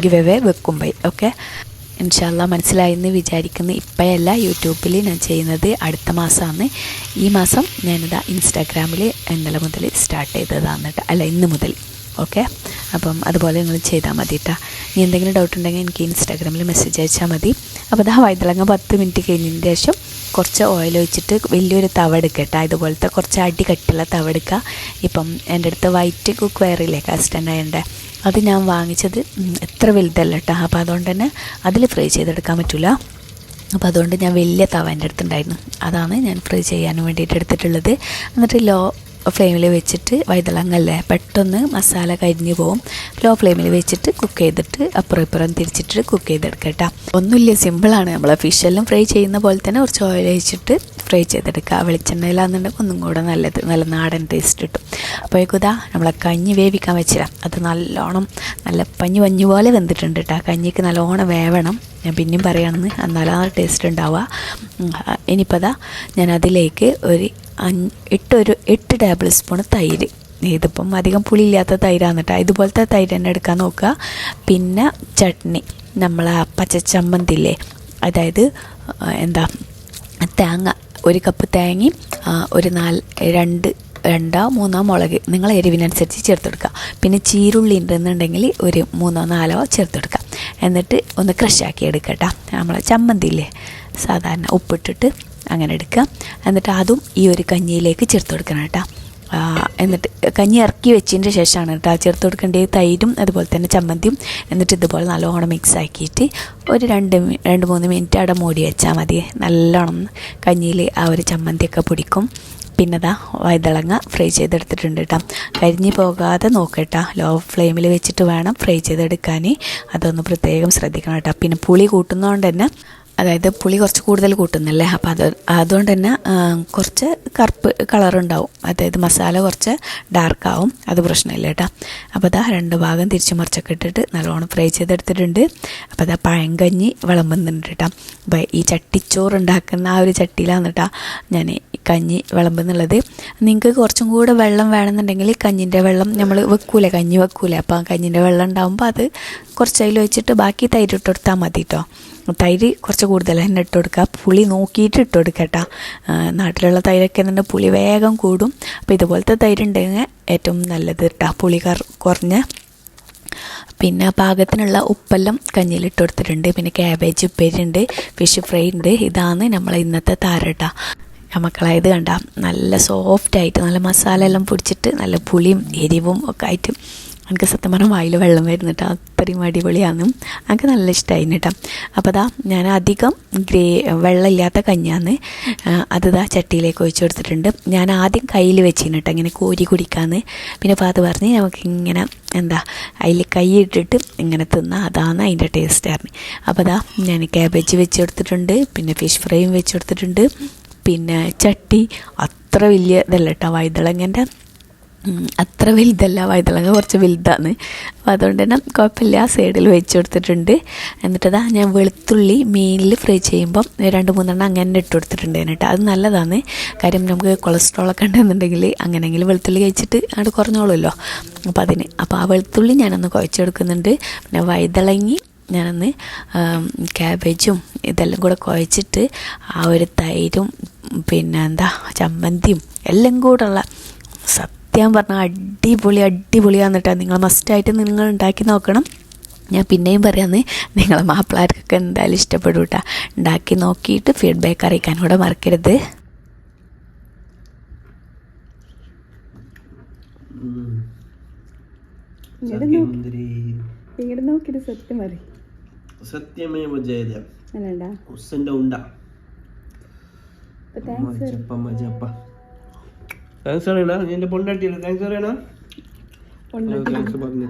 ഗിവ് അവേ വെക്കുമ്പോൾ ഓക്കെ? ഇൻഷാല്ല മനസ്സിലായെന്ന് വിചാരിക്കുന്നു. ഇപ്പോഴല്ല യൂട്യൂബിൽ ഞാൻ ചെയ്യുന്നത് അടുത്ത മാസമാണ് ഈ മാസം ഞാനിതാ ഇൻസ്റ്റാഗ്രാമിൽ ഇന്നലെ മുതൽ സ്റ്റാർട്ട് ചെയ്തതാണ് കേട്ടോ അല്ല ഇന്ന് മുതൽ ഓക്കെ? അപ്പം അതുപോലെ നിങ്ങൾ ചെയ്താൽ മതി കേട്ടോ ഇനി എന്തെങ്കിലും ഡൗട്ട് ഉണ്ടെങ്കിൽ എനിക്ക് ഇൻസ്റ്റാഗ്രാമിൽ മെസ്സേജ് അയച്ചാൽ മതി. അപ്പോൾ ഇതാ വൈതളങ്ങ പത്ത് മിനിറ്റ് കഴിഞ്ഞതിന് ശേഷം കുറച്ച് ഓയിൽ ഒഴിച്ചിട്ട് വലിയൊരു തവ കേട്ടോ ഇതുപോലത്തെ കുറച്ച് അടി കട്ടുള്ള തവ എടുക്കുക ഇപ്പം എന്റെ അടുത്ത് വൈറ്റ് കുക്ക് വെയറില്ലേ കസ്റ്റൻഡ് ആയതിന്റെ അത് ഞാൻ വാങ്ങിച്ചത് എത്ര വലുതല്ല കേട്ടോ അപ്പോൾ അതുകൊണ്ട് തന്നെ അതിൽ ഫ്രൈ ചെയ്തെടുക്കാൻ പറ്റില്ല അപ്പോൾ അതുകൊണ്ട് ഞാൻ വലിയ തവ എന്റെ അടുത്തുണ്ടായിരുന്നു അതാണ് ഞാൻ ഫ്രൈ ചെയ്യാൻ വേണ്ടിയിട്ട് എടുത്തിട്ടുള്ളത്. എന്നിട്ട് ലോ ഫ്ലെയിമിൽ വെച്ചിട്ട് വൈതളങ്ങല്ലേ പെട്ടെന്ന് മസാല കരിഞ്ഞു പോകും ലോ ഫ്ലെയിമിൽ വെച്ചിട്ട് കുക്ക് ചെയ്തിട്ട് അപ്പുറം ഇപ്പുറം തിരിച്ചിട്ട് കുക്ക് ചെയ്തെടുക്കുക ഒന്നുമില്ല സിമ്പിളാണ് നമ്മൾ ഫിഷെല്ലാം ഫ്രൈ ചെയ്യുന്ന പോലെ തന്നെ കുറച്ച് ഓയിൽ ഒഴിച്ചിട്ട് ഫ്രൈ ചെയ്തെടുക്കുക വെളിച്ചെണ്ണയിലാണെന്നുണ്ടെങ്കിൽ ഒന്നും കൂടെ നല്ലത് നല്ല നാടൻ ടേസ്റ്റ് കിട്ടും. അപ്പോഴേക്കുതാ നമ്മളെ കഞ്ഞി വേവിക്കാൻ വെച്ചിടാം. അത് നല്ലോണം നല്ല പഞ്ഞു പഞ്ഞു പോലെ വെന്തിട്ടുണ്ട് കേട്ടോ. കഞ്ഞിക്ക് നല്ലോണം വേവണം. ഞാൻ പിന്നെയും പറയുകയാണെന്ന് എന്നാലാണ് ടേസ്റ്റ് ഉണ്ടാവുക. ആ, ഇനിയിപ്പോൾ അതാ ഞാൻ അതിലേക്ക് ഒരു അഞ്ച് എട്ടൊരു എട്ട് ടേബിൾ സ്പൂൺ തൈര് ഇതിപ്പം അധികം പുളിയില്ലാത്ത തൈരാണ് കേട്ടോ ഇതുപോലത്തെ തൈര് തന്നെ എടുക്കാൻ നോക്കുക. പിന്നെ ചട്നി. പച്ച പച്ചച്ചമ്മന്തില്ലേ? അതായത് എന്താ തേങ്ങ. ഒരു കപ്പ് തേങ്ങയും ഒരു നാല് രണ്ട് രണ്ടോ മൂന്നോ മുളക്. നിങ്ങൾ എരിവിനനുസരിച്ച് ചേർത്തെടുക്കുക പിന്നെ ചീരുള്ളി ഉണ്ടെന്നുണ്ടെങ്കിൽ ഒരു മൂന്നോ നാലോ ചേർത്തെടുക്കുക എന്നിട്ട് ഒന്ന് ക്രഷാക്കി എടുക്കട്ടോ കേട്ടോ നമ്മളെ ചമ്മന്തിയില്ലേ സാധാരണ ഉപ്പിട്ടിട്ട് അങ്ങനെ എടുക്കുക. എന്നിട്ട് അതും ഈ ഒരു കഞ്ഞിയിലേക്ക് ചേർത്ത് കൊടുക്കണം കേട്ടോ. എന്നിട്ട് കഞ്ഞി ഇറക്കി വെച്ചതിന്റെ ശേഷമാണ് കേട്ടോ ചേർത്ത് കൊടുക്കേണ്ടത്. തൈരും അതുപോലെ തന്നെ ചമ്മന്തിയും എന്നിട്ട് ഇതുപോലെ നല്ലോണം മിക്സ് ആക്കിയിട്ട് ഒരു രണ്ട് രണ്ട് മൂന്ന് മിനിറ്റ് അവിടെ മൂടി വെച്ചാൽ മതി. നല്ലോണം കഞ്ഞിയിൽ ആ ഒരു ചമ്മന്തിയൊക്കെ പിടിക്കും. പിന്നെ ദാ വൈതളങ്ങ ഫ്രൈ ചെയ്തെടുത്തിട്ടുണ്ട് കേട്ടോ. കരിഞ്ഞു പോകാതെ നോക്കട്ടോ ലോ ഫ്ലെയിമിൽ വെച്ചിട്ട് വേണം ഫ്രൈ ചെയ്തെടുക്കാൻ. അതൊന്ന് പ്രത്യേകം ശ്രദ്ധിക്കണം കേട്ടോ. പിന്നെ പുളി കൂട്ടുന്നതുകൊണ്ട് തന്നെ അതായത് പുളി കുറച്ച് കൂടുതൽ കൂട്ടുന്നല്ലേ? അപ്പോൾ അത് അതുകൊണ്ട് തന്നെ കുറച്ച് കറുപ്പ് കളറുണ്ടാവും. അതായത് മസാല കുറച്ച് ഡാർക്കാവും. അത് പ്രശ്നമില്ല കേട്ടോ. അപ്പോൾ അതാ രണ്ട് ഭാഗം തിരിച്ച് മറിച്ചൊക്കെ ഇട്ടിട്ട് നല്ലോണം ഫ്രൈ ചെയ്തെടുത്തിട്ടുണ്ട്. അപ്പോൾ അതാ പഴങ്കഞ്ഞി വിളമ്പുന്നുണ്ട് കേട്ടോ. അപ്പോൾ ഈ ചട്ടിച്ചോറ് ഉണ്ടാക്കുന്ന ആ ഒരു ചട്ടിയിലാണ് കേട്ടോ ഞാൻ കഞ്ഞി വിളമ്പുന്നുള്ളത്. നിങ്ങൾക്ക് കുറച്ചും കൂടെ വെള്ളം വേണമെന്നുണ്ടെങ്കിൽ കഞ്ഞിന്റെ വെള്ളം നമ്മൾ വെക്കൂലേ? കഞ്ഞി വെക്കൂലേ? അപ്പോൾ കഞ്ഞിന്റെ വെള്ളം ഉണ്ടാകുമ്പോൾ അത് കുറച്ചതിൽ വെച്ചിട്ട് ബാക്കി തൈര് ഇട്ട് കൊടുത്താൽ മതി കേട്ടോ. തൈര് കുറച്ച് കൂടുതൽ തന്നെ ഇട്ട് കൊടുക്കുക. പുളി നോക്കിയിട്ട് ഇട്ട് കൊടുക്കട്ട നാട്ടിലുള്ള തൈരൊക്കെ തന്നെ പുളി വേഗം കൂടും. അപ്പോൾ ഇതുപോലത്തെ തൈര് ഉണ്ടെങ്കിൽ ഏറ്റവും നല്ലത് കേട്ടോ. പുളി കുറഞ്ഞ്. പിന്നെ പാകത്തിനുള്ള ഉപ്പെല്ലാം കഞ്ഞിയിലിട്ട് കൊടുത്തിട്ടുണ്ട്. പിന്നെ ക്യാബേജ് ഉപ്പേരി ഉണ്ട് ഫിഷ് ഫ്രൈ ഉണ്ട്. ഇതാണ് നമ്മളെ ഇന്നത്തെ താരട്ട മക്കളായത് കണ്ട നല്ല സോഫ്റ്റ് ആയിട്ട് നല്ല മസാല എല്ലാം പൊടിച്ചിട്ട് നല്ല പുളിയും എരിവും ഒക്കെ ആയിട്ട് എനിക്ക് സത്യം പറഞ്ഞാൽ വായിൽ വെള്ളം വരുന്നിട്ട് അത്രയും അടിപൊളിയാണ്. എനിക്ക് നല്ല ഇഷ്ടമായിരുന്നു കേട്ടോ. അപ്പോൾ അതാ ഞാൻ അധികം ഗ്രേ വെള്ളമില്ലാത്ത കഞ്ഞാന്ന് അത് ഇതാ ചട്ടിയിലേക്ക് ഒഴിച്ചു കൊടുത്തിട്ടുണ്ട്. ഞാൻ ആദ്യം കയ്യിൽ വെച്ചിരുന്നു കേട്ടോ ഇങ്ങനെ കോരി കുടിക്കാന്ന്. പിന്നെ അപ്പോൾ അത് പറഞ്ഞ് നമുക്ക് ഇങ്ങനെ എന്താ അതിൽ കൈ ഇട്ടിട്ട് ഇങ്ങനെ തിന്നാൽ അതാണ് അതിന്റെ ടേസ്റ്റ് ആയിരുന്നു അപ്പോൾ അതാ ഞാൻ ക്യാബേജ് വെച്ച് കൊടുത്തിട്ടുണ്ട് പിന്നെ ഫിഷ് ഫ്രൈയും വെച്ച് കൊടുത്തിട്ടുണ്ട്. പിന്നെ ചട്ടി അത്ര വലിയ ഇതല്ല കേട്ടോ വഴുതളങ്ങന്റെ ഉം, അത്ര വലുതല്ല വഴുതളങ്ങ കുറച്ച് വലുതാണ്. അപ്പോൾ അതുകൊണ്ട് തന്നെ കുഴപ്പമില്ല സൈഡിൽ വെച്ച് കൊടുത്തിട്ടുണ്ട്. എന്നിട്ടതാ ഞാൻ വെളുത്തുള്ളി മീനിൽ ഫ്രൈ ചെയ്യുമ്പം രണ്ട് മൂന്നെണ്ണം അങ്ങനെ ഇട്ട് കൊടുത്തിട്ടുണ്ട് കേട്ടോ. അത് നല്ലതാണ്. കാര്യം നമുക്ക് കൊളസ്ട്രോൾ ഒക്കെ ഉണ്ടെന്നുണ്ടെങ്കിൽ അങ്ങനെയെങ്കിലും വെളുത്തുള്ളി കഴിച്ചിട്ട് അങ്ങോട്ട് കുറഞ്ഞോളുമല്ലോ. അപ്പോൾ അതിന് അപ്പോൾ ആ വെളുത്തുള്ളി ഞാനൊന്ന് കുഴച്ചെടുക്കുന്നുണ്ട് പിന്നെ വഴുതളങ്ങി ഞാനൊന്ന് ക്യാബേജും ഇതെല്ലാം കൂടെ കുഴച്ചിട്ട് ആ ഒരു തൈരും പിന്നെ എന്താ ചമ്മന്തിയും എല്ലാം കൂടെ ഉള്ള സത്യം പറഞ്ഞാൽ അടിപൊളി അടിപൊളിയാന്നിട്ടാ. നിങ്ങൾ മസ്റ്റായിട്ട് നിങ്ങൾ ഉണ്ടാക്കി നോക്കണം. ഞാൻ പിന്നെയും പറയാമെന്ന് നിങ്ങളെ മാപ്പിളാർക്കൊക്കെ എന്തായാലും ഇഷ്ടപ്പെടും കേട്ടോ ഉണ്ടാക്കി നോക്കിയിട്ട് ഫീഡ്ബാക്ക് അറിയിക്കാൻ കൂടെ മറക്കരുത്. ഇങ്ങോട്ട് നോക്കിയിട്ട് സത്യം പറയും. സത്യമേവ ജയത ഉണ്ട? താങ്ക്സ് പറയണ എന്റെ പൊണ്ടാട്ടിയല്ലേ താങ്ക്സ് പറയണ താങ്ക്സ് പറഞ്ഞു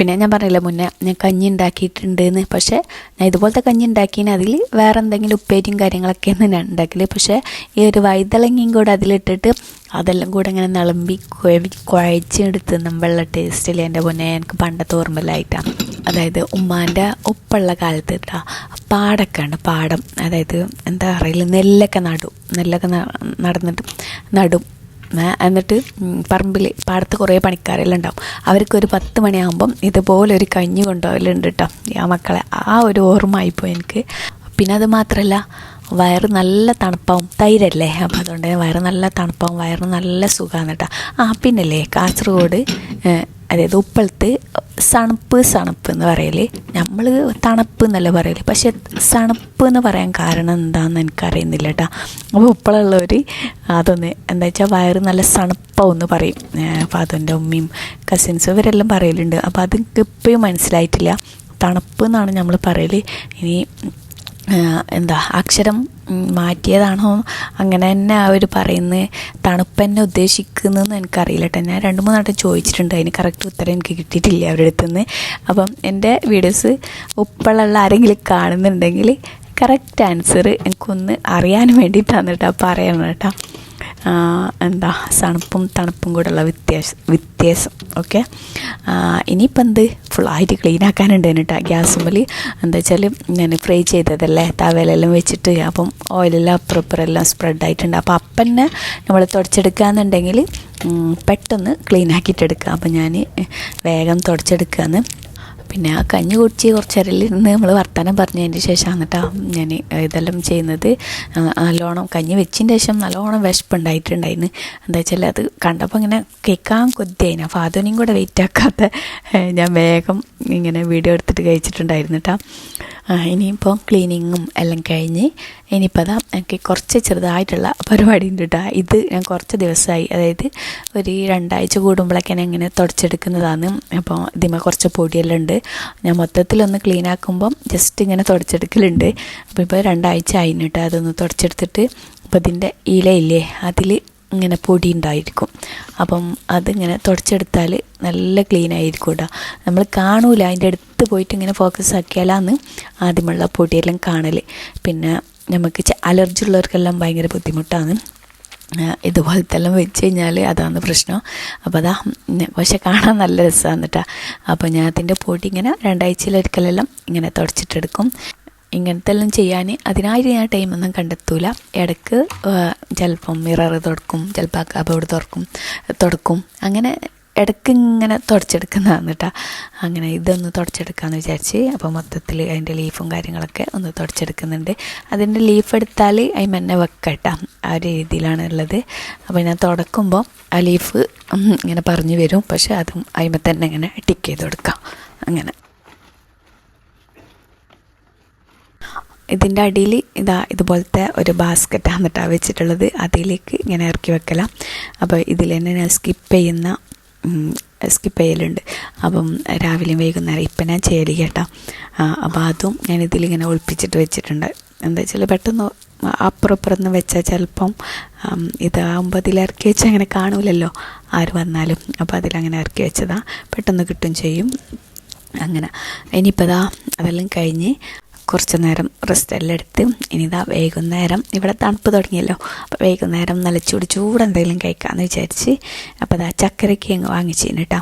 പിന്നെ ഞാൻ പറഞ്ഞില്ല മുന്നേ ഞാൻ കഞ്ഞി ഉണ്ടാക്കിയിട്ടുണ്ടെന്ന്. പക്ഷേ ഞാൻ ഇതുപോലത്തെ കഞ്ഞി ഉണ്ടാക്കിയതിന് അതിൽ വേറെ എന്തെങ്കിലും ഉപ്പേരിയും കാര്യങ്ങളൊക്കെയാണ് ഞാൻ ഉണ്ടാക്കൽ പക്ഷേ ഈ ഒരു വൈതളങ്ങിയും കൂടെ അതിലിട്ടിട്ട് അതെല്ലാം കൂടെ ഇങ്ങനെ നിളമ്പി കുഴവി കുഴച്ചെടുത്ത് നമ്മളുടെ ടേസ്റ്റിൽ എന്റെ മുന്നെ എനിക്ക് പണ്ടത്തെ ഓർമ്മയിലായിട്ടാണ് അതായത് ഉമ്മാന്റെ ഉപ്പുള്ള കാലത്ത് കേട്ടോ പാടൊക്കെ ഉണ്ട് പാടം. അതായത് എന്താ പറയുക നെല്ലൊക്കെ നടും. നെല്ലൊക്കെ നടന്നിട്ട് നടും. എന്നിട്ട് പറമ്പിൽ പാടത്ത് കുറേ പണിക്കാരെല്ലാം ഉണ്ടാവും. അവർക്ക് ഒരു പത്ത് മണിയാകുമ്പം ഇതുപോലെ ഒരു കഞ്ഞി കൊണ്ടുപോകലുണ്ട് കേട്ടോ ആ മക്കളെ. ആ ഒരു ഓർമ്മ ആയിപ്പോയി എനിക്ക്. പിന്നെ അത് മാത്രമല്ല വയറ് നല്ല തണുപ്പാവും. തൈരല്ലേ? അപ്പം അതുകൊണ്ട് വയറ് നല്ല തണുപ്പാവും. വയറ് നല്ല സുഖമാണ് കേട്ടോ ആ പിന്നല്ലേ കാസർഗോഡ് അതായത് ഉപ്പളത്ത് സണുപ്പ് സണുപ്പ് എന്ന് പറയൽ. നമ്മൾ തണുപ്പ് എന്നല്ല പറയൽ. പക്ഷെ സണുപ്പ് എന്ന് പറയാൻ കാരണം എന്താണെന്ന് എനിക്കറിയുന്നില്ല കേട്ടോ അപ്പോൾ ഉപ്പളുള്ളവർ അതൊന്ന് എന്താ വെച്ചാൽ വയറ് നല്ല സണുപ്പാവെന്ന് പറയും. അപ്പോൾ അതെന്റെ ഉമ്മയും കസിൻസും ഇവരെല്ലാം പറയലുണ്ട്. അപ്പോൾ അത് ഇപ്പോഴും മനസ്സിലായിട്ടില്ല. തണുപ്പ് എന്നാണ് നമ്മൾ പറയൽ. ഇനി എന്താ അക്ഷരം മാറ്റിയതാണോ? അങ്ങനെ തന്നെ അവർ പറയുന്നത് തണുപ്പ് തന്നെ ഉദ്ദേശിക്കുന്നതെന്ന് എനിക്കറിയില്ല കേട്ടോ ഞാൻ രണ്ട് മൂന്ന് വട്ടം ചോദിച്ചിട്ടുണ്ട്. അതിന് കറക്റ്റ് ഉത്തരം എനിക്ക് കിട്ടിയിട്ടില്ല അവരുടെ അടുത്ത് നിന്ന് അപ്പം എന്റെ വീഡിയോസ് ഉപ്പളുള്ള ആരെങ്കിലും കാണുന്നുണ്ടെങ്കിൽ കറക്റ്റ് ആൻസർ എനിക്കൊന്ന് അറിയാൻ വേണ്ടിയിട്ടാണ് കേട്ടോ പറയണം കേട്ടോ എന്താ തണുപ്പും തണുപ്പും കൂടെയുള്ള വ്യത്യാസം വ്യത്യാസം ഓക്കെ ഇനിയിപ്പോൾ എന്ത്? ഫുള്ളായിട്ട് ക്ലീൻ ആക്കാനുണ്ട് കേട്ടോ ഗ്യാസുമ്മൽ എന്താ വെച്ചാൽ ഞാൻ ഫ്രൈ ചെയ്തതല്ലേ? തവലെല്ലാം വെച്ചിട്ട് അപ്പം ഓയിലെല്ലാം അപ്പുറപ്പുറെല്ലാം സ്പ്രെഡായിട്ടുണ്ട് അപ്പോൾ അപ്പം തന്നെ നമ്മൾ തുടച്ചെടുക്കുകയെന്നുണ്ടെങ്കിൽ പെട്ടെന്ന് ക്ലീൻ ആക്കിയിട്ടെടുക്കുക അപ്പം ഞാൻ വേഗം തുടച്ചെടുക്കുകയെന്ന് പിന്നെ ആ കഞ്ഞി കുടിച്ച് കുറച്ച് നേരമിരുന്ന് നമ്മൾ വർത്തമാനം പറഞ്ഞതിന് ശേഷമാണ് കേട്ടോ ഞാൻ ഇതെല്ലാം ചെയ്യുന്നത്. നല്ലോണം കഞ്ഞി വെച്ചതിന് ശേഷം നല്ലോണം വിശപ്പുണ്ടായിട്ടുണ്ടായിരുന്നു എന്താ വെച്ചാൽ അത് കണ്ടപ്പോൾ ഇങ്ങനെ കേൾക്കാൻ കൊതിയായിന്. അപ്പോൾ അതൊന്നും കൂടെ വെയിറ്റ് ആക്കാത്ത ഞാൻ വേഗം ഇങ്ങനെ വീഡിയോ എടുത്തിട്ട് കഴിച്ചിട്ടുണ്ടായിരുന്നു കേട്ടോ ഇനിയിപ്പോൾ ക്ലീനിങ്ങും എല്ലാം കഴിഞ്ഞ് ഇനിയിപ്പോൾ അതാ എനിക്ക് കുറച്ച് ചെറുതായിട്ടുള്ള പരിപാടി ഉണ്ട് കേട്ടോ ഇത് ഞാൻ കുറച്ച് ദിവസമായി അതായത് ഒരു രണ്ടാഴ്ച കൂടുമ്പോഴൊക്കെ ഞാൻ ഇങ്ങനെ തുടച്ചെടുക്കുന്നതാണ്. അപ്പോൾ ഇതിമ കുറച്ച് പൊടിയെല്ലാം ഉണ്ട്. ഞാൻ മൊത്തത്തിലൊന്ന് ക്ലീൻ ആക്കുമ്പം ജസ്റ്റ് ഇങ്ങനെ തുടച്ചെടുക്കലുണ്ട്. അപ്പോൾ ഇപ്പോൾ രണ്ടാഴ്ച ആയിന് കേട്ടോ അതൊന്ന് തുടച്ചെടുത്തിട്ട് അപ്പോൾ ഇതിന്റെ ഇലയില്ലേ അതിൽ ഇങ്ങനെ പൊടി ഉണ്ടായിരിക്കും അപ്പം അതിങ്ങനെ തുടച്ചെടുത്താൽ നല്ല ക്ലീൻ ആയിരിക്കും കേട്ടോ നമ്മൾ കാണൂല അതിന്റെ അടുത്ത് പോയിട്ട് ഇങ്ങനെ ഫോക്കസ് ആക്കിയാലാന്ന് ആദ്യമുള്ള പൊടിയെല്ലാം കാണൽ പിന്നെ നമുക്ക് അലർജി ഉള്ളവർക്കെല്ലാം ഭയങ്കര ബുദ്ധിമുട്ടാണ്. ഇതുപോലത്തെ എല്ലാം വെച്ച് കഴിഞ്ഞാൽ അതാണ് പ്രശ്നം. അപ്പോൾ അതാ പക്ഷെ കാണാൻ നല്ല രസമാണ് കേട്ടോ അപ്പോൾ ഞാൻ അതിന്റെ പൊടി ഇങ്ങനെ രണ്ടാഴ്ചയിലൊരിക്കലെല്ലാം ഇങ്ങനെ തുടച്ചിട്ടെടുക്കും. ഇങ്ങനത്തെ എല്ലാം ചെയ്യാൻ അതിനായിട്ട് ഞാൻ ടൈമൊന്നും കണ്ടെത്തൂല. ഇടയ്ക്ക് ചിലപ്പം മിറർ തുടക്കും ചിലപ്പോൾ കബോർഡ് തുറക്കും തുടക്കും. അങ്ങനെ ഇടയ്ക്ക് ഇങ്ങനെ തുടച്ചെടുക്കുന്നതാണ് കേട്ടോ അങ്ങനെ ഇതൊന്ന് തുടച്ചെടുക്കാമെന്ന് വിചാരിച്ച് അപ്പോൾ മൊത്തത്തിൽ അതിന്റെ ലീഫും കാര്യങ്ങളൊക്കെ ഒന്ന് തുടച്ചെടുക്കുന്നുണ്ട്. അതിന്റെ ലീഫ് എടുത്താൽ അതിന് മെന്നെ വെക്കട്ടോ ആ ഒരു രീതിയിലാണ് ഉള്ളത്. അപ്പോൾ ഞാൻ തുടക്കുമ്പോൾ ആ ലീഫ് ഇങ്ങനെ പറഞ്ഞു വരും. പക്ഷേ അതും അതിമ തന്നെ ഇങ്ങനെ ടിക്ക് ചെയ്ത് കൊടുക്കാം. അങ്ങനെ. ഇതിന്റെ അടിയിൽ ഇതാ ഇതുപോലത്തെ ഒരു ബാസ്ക്കറ്റാണ് കേട്ടോ വെച്ചിട്ടുള്ളത്. അതിലേക്ക് ഇങ്ങനെ ഇറക്കി വെക്കലാം. അപ്പോൾ ഇതിൽ തന്നെ ഞാൻ സ്കിപ്പ് ചെയ്യുന്ന സ്കിപ്പ് ചെയ്യലുണ്ട്. അപ്പം രാവിലെയും വൈകുന്നേരം ഇപ്പം ഞാൻ ചെയ്യൽ കേട്ടോ. അപ്പോൾ അതും ഞാൻ ഇതിലിങ്ങനെ ഒളിപ്പിച്ചിട്ട് വെച്ചിട്ടുണ്ട്. എന്താ വെച്ചാൽ പെട്ടെന്ന് അപ്പുറം ഇപ്പുറം വെച്ചാൽ ചിലപ്പം ഇതാകുമ്പോൾ അതിൽ ഇറക്കി വെച്ചാൽ അങ്ങനെ കാണൂലല്ലോ ആര് വന്നാലും. അപ്പോൾ അതിലങ്ങനെ ഇറക്കി വെച്ചതാണ് പെട്ടെന്ന് കിട്ടും ചെയ്യും. അങ്ങനെ. ഇനിയിപ്പോൾ അതാ അതെല്ലാം കഴിഞ്ഞ് കുറച്ച് നേരം റെസ്റ്റ് എല്ലാം എടുത്ത് ഇനി ഇതാ വൈകുന്നേരം ഇവിടെ തണുപ്പ് തുടങ്ങിയല്ലോ. അപ്പോൾ വൈകുന്നേരം നല്ല ചൂട് ചൂട് എന്തെങ്കിലും കഴിക്കാമെന്ന് വിചാരിച്ച് അപ്പോൾ അതാ ചക്കരയ്ക്ക് അങ്ങ് വാങ്ങിച്ചിന് കേട്ടോ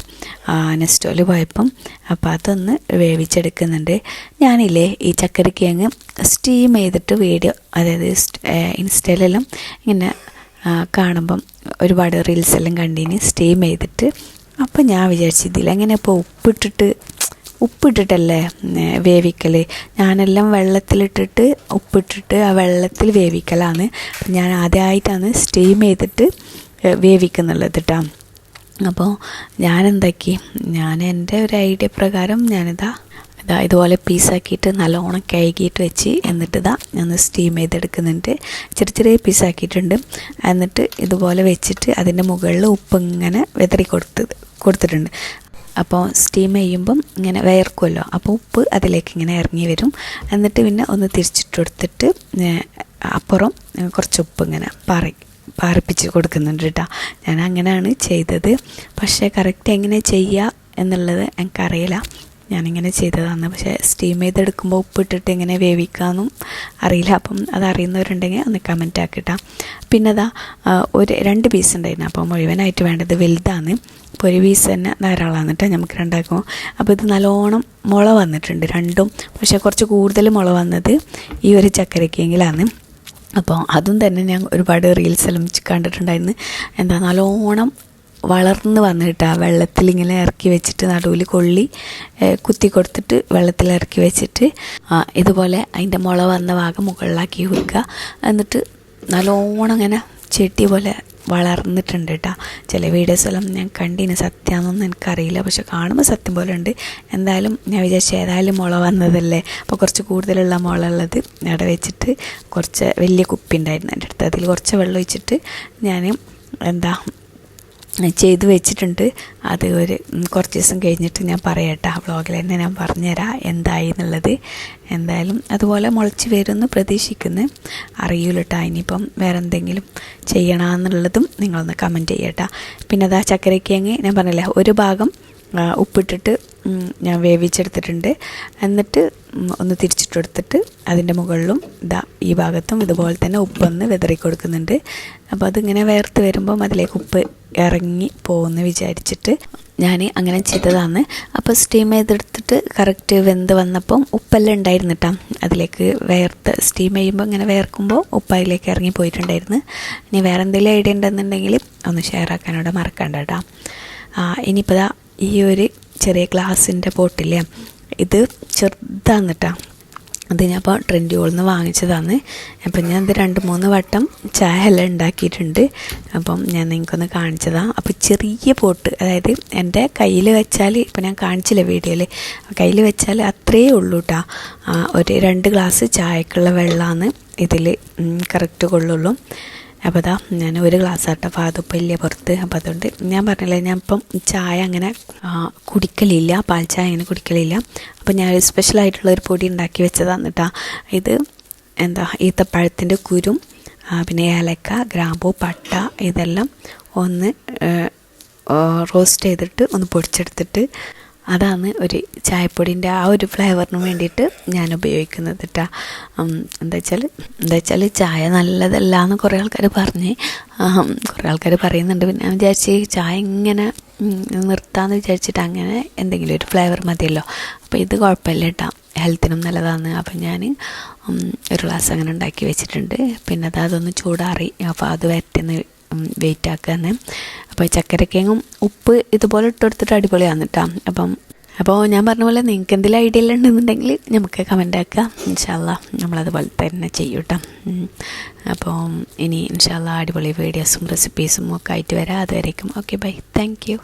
നെസ്റ്റോയിൽ പോയപ്പം അപ്പോൾ അതൊന്ന് വേവിച്ചെടുക്കുന്നുണ്ട്. ഞാനില്ലേ ഈ ചക്കരയ്ക്ക് അങ്ങ് സ്റ്റീം ചെയ്തിട്ട് വീഡിയോ അതായത് സ്റ്റ്- ഇൻസ്റ്റയിലെല്ലാം ഇങ്ങനെ കാണുമ്പം ഒരുപാട് റീൽസ് എല്ലാം കണ്ടിന് സ്റ്റീം ചെയ്തിട്ട്. അപ്പം ഞാൻ വിചാരിച്ചു ഇതിലെങ്ങനെ ഇപ്പോൾ ഉപ്പിട്ടിട്ട് ഉപ്പിട്ടിട്ടല്ലേ വേവിക്കൽ ഞാനെല്ലാം വെള്ളത്തിലിട്ടിട്ട് ഉപ്പിട്ടിട്ട് ആ വെള്ളത്തിൽ വേവിക്കലാണ്. ഞാൻ ആദ്യമായിട്ടാണ് സ്റ്റീം ചെയ്തിട്ട് വേവിക്കുന്നുള്ളത് കേട്ടോ അപ്പോൾ ഞാനെന്താക്കി? ഞാൻ എന്റെ ഒരു ഐഡിയ പ്രകാരം ഞാനിതാ ഇതാ ഇതുപോലെ പീസാക്കിയിട്ട് നല്ലോണം കഴുകിയിട്ട് വെച്ച് എന്നിട്ട് ഇതാ ഞാൻ സ്റ്റീം ചെയ്തെടുക്കുന്നുണ്ട്. ചെറിയ ചെറിയ പീസാക്കിയിട്ടുണ്ട്. എന്നിട്ട് ഇതുപോലെ വെച്ചിട്ട് അതിന്റെ മുകളിൽ ഉപ്പ് ഇങ്ങനെ വിതറി കൊടുത്ത് കൊടുത്തിട്ടുണ്ട്. അപ്പോൾ സ്റ്റീം ചെയ്യുമ്പം ഇങ്ങനെ വയർക്കുമല്ലോ അപ്പോൾ ഉപ്പ് അതിലേക്ക് ഇങ്ങനെ ഇറങ്ങി വരും. എന്നിട്ട് പിന്നെ ഒന്ന് തിരിച്ചിട്ട് കൊടുത്തിട്ട് അപ്പുറം കുറച്ച് ഉപ്പ് ഇങ്ങനെ പാറി പാറിപ്പിച്ച് കൊടുക്കുന്നുണ്ട് കേട്ടോ. ഞാൻ അങ്ങനെയാണ് ചെയ്തത്. പക്ഷേ കറക്റ്റ് എങ്ങനെ ചെയ്യുക എന്നുള്ളത് എനിക്കറിയില്ല. ഞാനിങ്ങനെ ചെയ്തതാണ്. പക്ഷേ സ്റ്റീം ചെയ്തെടുക്കുമ്പോൾ ഉപ്പിട്ടിട്ട് എങ്ങനെ വേവിക്കാമെന്നും അറിയില്ല. അപ്പം അത് അറിയുന്നവരുണ്ടെങ്കിൽ ഒന്ന് കമന്റ് ആക്കിട്ടാ. പിന്നെ അതാ ഒരു രണ്ട് പീസ് ഉണ്ടായിരുന്നു. അപ്പോൾ മുഴുവനായിട്ട് വേണ്ടത് വലുതാണ്. അപ്പോൾ ഒരു പീസ് തന്നെ ധാരാളമാണ് കേട്ടോ നമുക്ക് രണ്ടാക്കുമ്പോൾ. അപ്പോൾ ഇത് നല്ലോണം മുള വന്നിട്ടുണ്ട് രണ്ടും. പക്ഷേ കുറച്ച് കൂടുതൽ മുള വന്നത് ഈ ഒരു ചക്കരക്കെങ്കിലാണ് അപ്പോൾ അതും തന്നെ ഞാൻ ഒരുപാട് റീൽസെല്ലാം കണ്ടിട്ടുണ്ടായിരുന്നു. എന്താ നല്ലോണം വളർന്ന് വന്നിട്ട് ആ വെള്ളത്തിൽ ഇങ്ങനെ ഇറക്കി വെച്ചിട്ട് നടുവിൽ കൊള്ളി കുത്തി കൊടുത്തിട്ട് വെള്ളത്തിൽ ഇറക്കി വെച്ചിട്ട് ഇതുപോലെ അതിന്റെ മുള വന്ന ഭാഗം മുകളിലാക്കി വെക്കുക. എന്നിട്ട് നല്ലോണം ഇങ്ങനെ ചെട്ടി പോലെ വളർന്നിട്ടുണ്ട് കേട്ടോ. ചില വീഡിയോസെല്ലാം ഞാൻ കണ്ടിന് സത്യമാണെന്നൊന്നും എനിക്കറിയില്ല. പക്ഷെ കാണുമ്പോൾ സത്യം പോലെ ഉണ്ട്. എന്തായാലും ഞാൻ വിചാരിച്ചു ഏതായാലും മുള വന്നതല്ലേ. അപ്പോൾ കുറച്ച് കൂടുതലുള്ള മുള ഉള്ളത് അവിടെ വെച്ചിട്ട് കുറച്ച് വലിയ കുപ്പി ഉണ്ടായിരുന്നു എന്റെ അടുത്ത്. അതിൽ കുറച്ച് വെള്ളം ഒഴിച്ചിട്ട് ഞാൻ എന്താ ചെയ്ത് വെച്ചിട്ടുണ്ട്. അത് ഒരു കുറച്ച് ദിവസം കഴിഞ്ഞിട്ട് ഞാൻ പറയട്ടെ. ആ വ്ളോഗിൽ തന്നെ ഞാൻ പറഞ്ഞുതരാം എന്തായി എന്നുള്ളത്. എന്തായാലും അതുപോലെ മുളച്ച് വരുമെന്ന് പ്രതീക്ഷിക്കുന്നു. അറിയൂലട്ടാ ഇനിയിപ്പം വേറെ എന്തെങ്കിലും ചെയ്യണമെന്നുള്ളതും നിങ്ങളൊന്ന് കമന്റ് ചെയ്യട്ടോ. പിന്നെ അതാ ചക്കരക്കിഴങ്ങ് ഞാൻ പറഞ്ഞില്ല ഒരു ഭാഗം ഉപ്പിട്ടിട്ട് ഞാൻ വേവിച്ചെടുത്തിട്ടുണ്ട്. എന്നിട്ട് ഒന്ന് തിരിച്ചിട്ട് കൊടുത്തിട്ട് അതിന്റെ മുകളിലും ഇതാ ഈ ഭാഗത്തും ഇതുപോലെ തന്നെ ഉപ്പൊന്ന് വിതറി കൊടുക്കുന്നുണ്ട് അപ്പോൾ അതിങ്ങനെ വേർത്ത് വരുമ്പം അതിലേക്ക് ഉപ്പ് ഇറങ്ങി പോകുമെന്ന് വിചാരിച്ചിട്ട് ഞാൻ അങ്ങനെ ചെയ്തതാണ്. അപ്പോൾ സ്റ്റീം ചെയ്തെടുത്തിട്ട് കറക്റ്റ് വെന്ത് വന്നപ്പം ഉപ്പെല്ലാം ഉണ്ടായിരുന്നു കേട്ടോ അതിലേക്ക് വേർത്ത് സ്റ്റീം ചെയ്യുമ്പോൾ ഇങ്ങനെ വേർക്കുമ്പോൾ ഉപ്പ് അതിലേക്ക് ഇറങ്ങി പോയിട്ടുണ്ടായിരുന്നു. ഇനി വേറെ എന്തെങ്കിലും ഐഡിയ ഉണ്ടെന്നുണ്ടെങ്കിൽ ഒന്ന് ഷെയർ ആക്കാനോടെ മറക്കണ്ട കേട്ടോ ഇനിയിപ്പോൾ ഈ ഒരു ചെറിയ ഗ്ലാസിന്റെ ബോട്ടില്ലേ ഇത് ചെറുതാണ് കേട്ടോ അത് ഞാൻ അപ്പോൾ ട്രെൻഡി ഹോളിൽ നിന്ന് വാങ്ങിച്ചതാണ്. അപ്പം ഞാൻ ഇത് രണ്ട് മൂന്ന് വട്ടം ചായ എല്ലാം ഉണ്ടാക്കിയിട്ടുണ്ട്. അപ്പം ഞാൻ നിങ്ങൾക്കൊന്ന് കാണിച്ചതാണ് അപ്പോൾ ചെറിയ പോട്ട് അതായത് എന്റെ കയ്യിൽ വെച്ചാൽ ഇപ്പം ഞാൻ കാണിച്ചില്ല വീഡിയോയിൽ കയ്യിൽ വെച്ചാൽ അത്രയേ ഉള്ളൂ കേട്ടോ ഒരു രണ്ട് ഗ്ലാസ് ചായക്കുള്ള വെള്ളമാണ് ഇതിൽ കറക്റ്റ് കൊള്ളുള്ളൂ. അപ്പോൾ അതാ ഞാൻ ഒരു ഗ്ലാസ് ആട്ടോ ഇല്ല പുറത്ത്. അപ്പോൾ അതുകൊണ്ട് ഞാൻ പറഞ്ഞില്ലേ ഞാൻ ഇപ്പം ചായ അങ്ങനെ കുടിക്കലില്ല പാൽ ചായ അങ്ങനെ കുടിക്കലില്ല. അപ്പോൾ ഞാൻ സ്പെഷ്യലായിട്ടുള്ള ഒരു പൊടി ഉണ്ടാക്കി വെച്ചതാണ് കേട്ടോ ഇത് എന്താ ഈത്തപ്പഴത്തിന്റെ കുരും പിന്നെ ഏലക്ക ഗ്രാമ്പൂ പട്ട ഇതെല്ലാം ഒന്ന് റോസ്റ്റ് ചെയ്തിട്ട് ഒന്ന് പൊടിച്ചെടുത്തിട്ട് അതാണ് ഒരു ചായപ്പൊടിന്റെ ആ ഒരു ഫ്ലേവറിന് വേണ്ടിയിട്ട് ഞാൻ ഉപയോഗിക്കുന്നത് കേട്ടോ എന്താ വെച്ചാൽ എന്താ വെച്ചാൽ ചായ നല്ലതല്ല എന്ന് കുറേ ആൾക്കാർ പറഞ്ഞ്. കുറേ ആൾക്കാർ പറയുന്നുണ്ട്. പിന്നെ ഞാൻ വിചാരിച്ച് ചായ ഇങ്ങനെ നിർത്താമെന്ന് വിചാരിച്ചിട്ട് അങ്ങനെ എന്തെങ്കിലും ഒരു ഫ്ലേവർ മതിയല്ലോ. അപ്പോൾ ഇത് കുഴപ്പമില്ല കേട്ടോ ഹെൽത്തിനും നല്ലതാണ്. അപ്പം ഞാൻ ഒരു ഗ്ലാസ് അങ്ങനെ ഉണ്ടാക്കി വെച്ചിട്ടുണ്ട്. പിന്നെ അത് അതൊന്ന് ചൂടാറി. അപ്പോൾ അത് വരട്ടുന്ന വെയിറ്റ് ആക്കാന്ന്. അപ്പോൾ ചക്കരക്കേങ്ങും ഉപ്പ് ഇതുപോലെ ഇട്ട് കൊടുത്തിട്ട് അടിപൊളിയാണ് കേട്ടോ അപ്പം അപ്പോൾ ഞാൻ പറഞ്ഞ പോലെ നിങ്ങൾക്ക് എന്തെങ്കിലും ഐഡിയ എല്ലാം ഉണ്ടെന്നുണ്ടെങ്കിൽ നമുക്ക് കമന്റ് ആക്കാം. ഇൻഷാല്ല നമ്മളതുപോലെ തന്നെ ചെയ്യും കേട്ടോ. അപ്പോൾ ഇനി ഇൻഷാല്ല അടിപൊളി വീഡിയോസും റെസിപ്പീസും ഒക്കെ ആയിട്ട് വരാം. അതുവരേക്കും ഓക്കെ ബൈ താങ്ക് യു